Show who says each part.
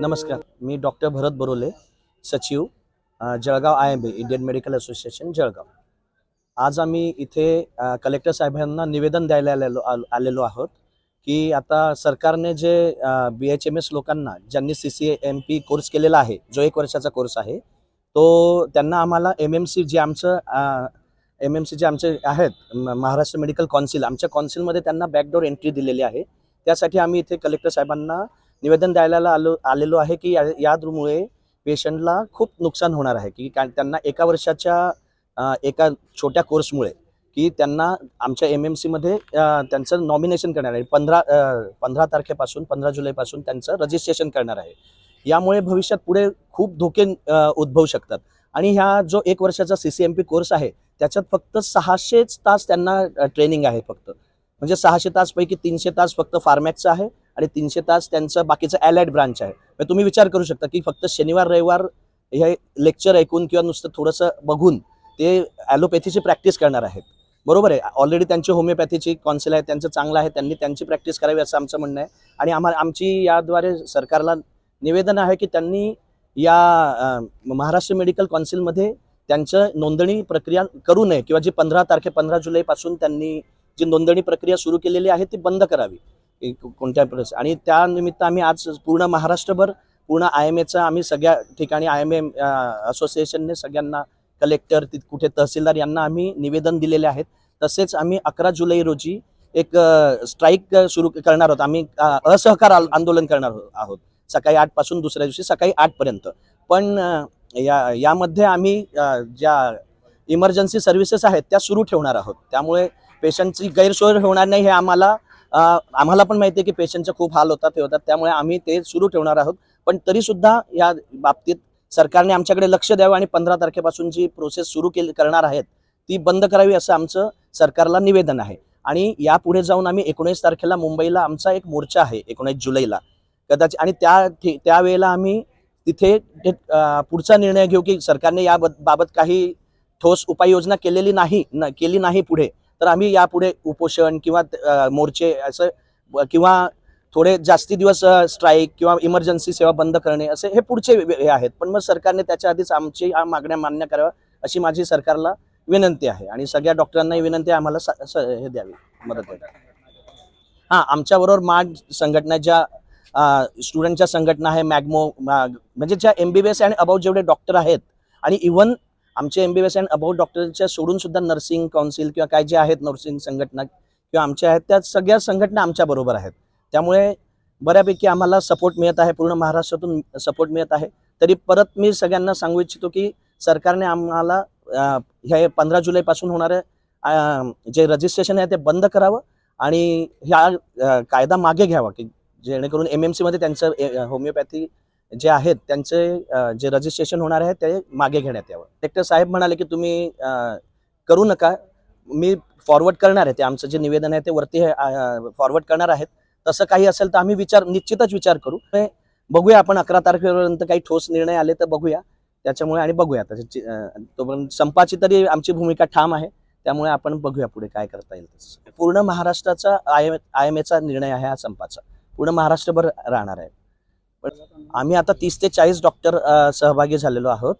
Speaker 1: नमस्कार मी डॉक्टर भरत बरोले सचिव Jalgaon I M B Indian Medical Association Jalgaon. आज आम्ही इथे कलेक्टर साहेबांना निवेदन द्यायला आलेलो आलेलो आहोत की आता सरकारने जे बी एच एम एस लोकांना ज्यांनी C C M P course केलेला आहे जो एक वर्षाचा कोर्स आहे तो त्यांना आम्हाला एम एम सी जे आमचं एम एम सी जे आमचे आहेत महाराष्ट्र मेडिकल कौन्सिल आमच्या कौन्सिलमध्ये त्यांना बॅकडोर एंट्री दिलेली आहे. त्यासाठी आम्ही इथे कलेक्टर साहेबांना निवेदन द्यायला आलो आलेलो आहे की या यामुळे पेशंटला खूप नुकसान होणार आहे. की कारण त्यांना एका वर्षाच्या एका छोट्या कोर्समुळे की त्यांना आमच्या एम एम सीमध्ये त्यांचं नॉमिनेशन करणार आहे. पंधरा पंधरा तारखेपासून पंधरा जुलैपासून त्यांचं रजिस्ट्रेशन करणार आहे. यामुळे भविष्यात पुढे खूप धोके उद्भवू शकतात. आणि ह्या जो एक वर्षाचा C C M P course आहे त्याच्यात फक्त सहाशेच तास त्यांना ट्रेनिंग आहे फक्त. म्हणजे सहाशे तासपैकी तीनशे तास फक्त फार्मॅक्सचा आहे. आणि तीनशे तास त्यांचं बाकीचं ॲलाइड ब्रांच आहे. मग तुम्ही विचार करू शकता की फक्त शनिवार रविवार हे लेक्चर ऐकून किंवा नुसतं थोडंसं बघून ते ॲलोपॅथीची प्रॅक्टिस करणार आहेत. बरोबर आहे? ऑलरेडी त्यांची होमिओपॅथीची कॉन्सिल आहे त्यांचं चांगलं आहे त्यांनी त्यांची प्रॅक्टिस करावी असं आमचं म्हणणं आहे. आणि आम्हाला आमची याद्वारे सरकारला निवेदन आहे की त्यांनी या महाराष्ट्र मेडिकल कौन्सिलमध्ये त्यांचं नोंदणी प्रक्रिया करू नये किंवा जी पंधरा तारखे पंधरा जुलैपासून त्यांनी जी नोंदणी प्रक्रिया सुरू केलेली आहे ती बंद करावी. कोणत्या परिस्थिती आणि त्यानिमित्त आम्ही आज पूर्ण महाराष्ट्रभर पूर्ण आय एम एचं आम्ही सगळ्या ठिकाणी आय एम एम असोसिएशनने सगळ्यांना कलेक्टर तिथ कुठे तहसीलदार यांना आम्ही निवेदन दिलेले आहेत. तसेच आम्ही अकरा जुलै रोजी एक स्ट्राईक सुरू करणार आहोत. आम्ही असहकार आंदोलन करणार हो-, आहोत. सकाळी आठपासून दुसऱ्या दिवशी सकाळी आठपर्यंत पण या यामध्ये आम्ही ज्या इमर्जन्सी सर्व्हिसेस आहेत त्या सुरू ठेवणार आहोत. त्यामुळे पेशंटची गैरसोय होणार नाही हे आम्हाला आम्हाला पण माहिती आहे की पेशंटचे खूप हाल होतात हे होतात. त्यामुळे आम्ही ते सुरू ठेवणार आहोत. पण तरीसुद्धा या बाबतीत सरकारने आमच्याकडे लक्ष द्यावं आणि पंधरा तारखेपासून जी प्रोसेस सुरू केली करणार आहेत ती बंद करावी असं आमचं सरकारला निवेदन आहे. आणि यापुढे जाऊन आम्ही एकोणीस तारखेला मुंबईला आमचा एक मोर्चा आहे एकोणीस जुलैला. कदाचित आणि त्या त्यावेळेला आम्ही तिथे पुढचा निर्णय घेऊ की सरकारने या बाबत काही ठोस उपाययोजना केलेली नाही न केली नाही पुढे. तर आम्ही यापुढे उपोषण किंवा मोर्चे असं किंवा थोडे जास्ती दिवस स्ट्राईक किंवा इमर्जन्सी सेवा बंद करणे असे हे पुढचे हे आहेत. पण मग सरकारने त्याच्या आधीच आमची या मागण्या मान्य कराव्या अशी माझी सरकारला विनंती आहे. आणि सगळ्या डॉक्टरांनाही विनंती आहे आम्हाला स- हे द्यावी मदत द्यावी. हां आमच्याबरोबर माड संघटना ज्या स्टुडंटच्या संघटना आहे मॅगमो म्हणजे ज्या एम बी बी एस आणि अबाउट जेवढे डॉक्टर आहेत आणि इव्हन आमचे M B B S and about डॉक्टरच्या सोडून सुद्धा नर्सिंग काउन्सिल किंवा काय जे आहेत नर्सिंग संघटना किंवा आमच्या आहेत त्या सगळ्या संघटना आमच्या बरोबर आहेत. त्यामुळे बऱ्यापैकी आम्हाला सपोर्ट मिळत आहे. पूर्ण महाराष्ट्रातून सपोर्ट मिळत आहे. तरी परत मी सगळ्यांना सांगू इच्छितो की सरकारने आम्हाला हे पंधरा जुलैपासून होणारे जे रजिस्ट्रेशन आहे ते बंद करावं आणि ह्या कायदा मागे घ्यावा की जेणेकरून एम एम सीमध्ये त्यांचं होमिओपॅथी जे आहेत त्यांचे जे रजिस्ट्रेशन होणार आहे ते मागे घेण्यात यावं. कलेक्टर साहेब म्हणाले की तुम्ही करू नका. मी फॉरवर्ड करणार आहे. ते आमचं जे निवेदन आहे ते वरती फॉरवर्ड करणार आहेत. तसं काही असेल तर आम्ही विचार निश्चितच विचार करू. बघूया आपण अकरा तारखेपर्यंत काही ठोस निर्णय आले तर बघूया. त्याच्यामुळे आणि बघूया. त्याची तोपर्यंत संपाची तरी आमची भूमिका ठाम आहे. त्यामुळे आपण बघूया पुढे काय करता येईल तसं. पूर्ण महाराष्ट्राचा आय आय एम एचा निर्णय आहे हा संपाचा. पूर्ण महाराष्ट्रभर राहणार आहे. आम्ही आता तीस ते चाळीस डॉक्टर सहभागी झालेलो आहोत.